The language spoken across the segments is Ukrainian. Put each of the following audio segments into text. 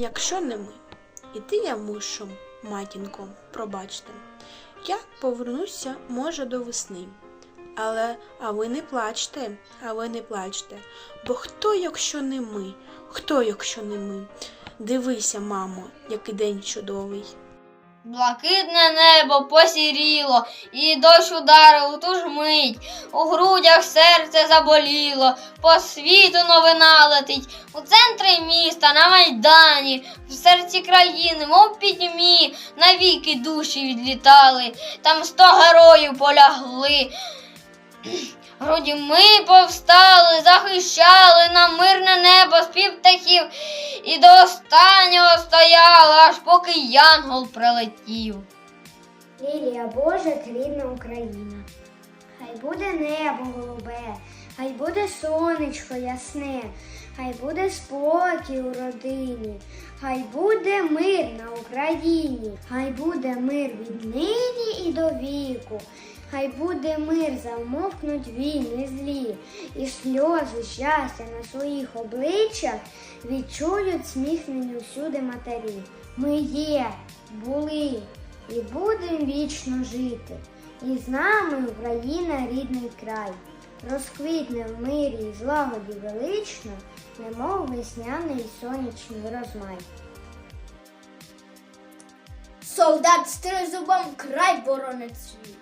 якщо не ми. Іти я мушу, матінко, пробачте. Я повернуся, може, до весни. Але а ви не плачте, а ви не плачте. Бо хто, якщо не ми? Хто, якщо не ми? Дивися, мамо, який день чудовий. Блакитне небо посіріло, і дощ ударив у ту ж мить. У грудях серце заболіло, по світу новина летить, у центрі міста, на майдані, в серці країни, мов пітьмі, навіки душі відлітали, там сто героїв полягли. Груді ми повстали, захищали нам мирне небо спів птахів, і до останнього стояли, аж поки янгол прилетів. Лілія Божа, рідна Україна. Хай буде небо голубе, хай буде сонечко ясне, хай буде спокій у родині, хай буде мир на Україні, хай буде мир від нині і до віку, хай буде мир, замовкнуть війни злі, і сльози щастя на своїх обличчях відчують сміхнені всюди матері. Ми є, були і будемо вічно жити. І з нами Україна рідний край. Розквітне в мирі і злагоді велично, немов весняний сонячний розмай. Солдат з тризубом край боронить свій,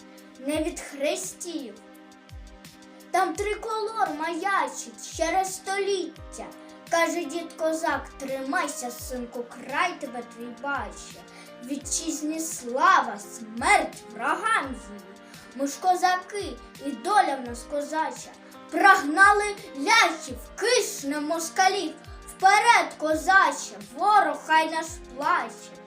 не від хрестів. Там триколор маячить через століття. Каже дід козак, тримайся, синку, край тебе твій бачить. Вітчизні слава, смерть врагам злі. Ми ж козаки, і доля в нас козача. Прогнали ляхів, кисне москалів. Вперед, козаче, ворог хай наш плаче.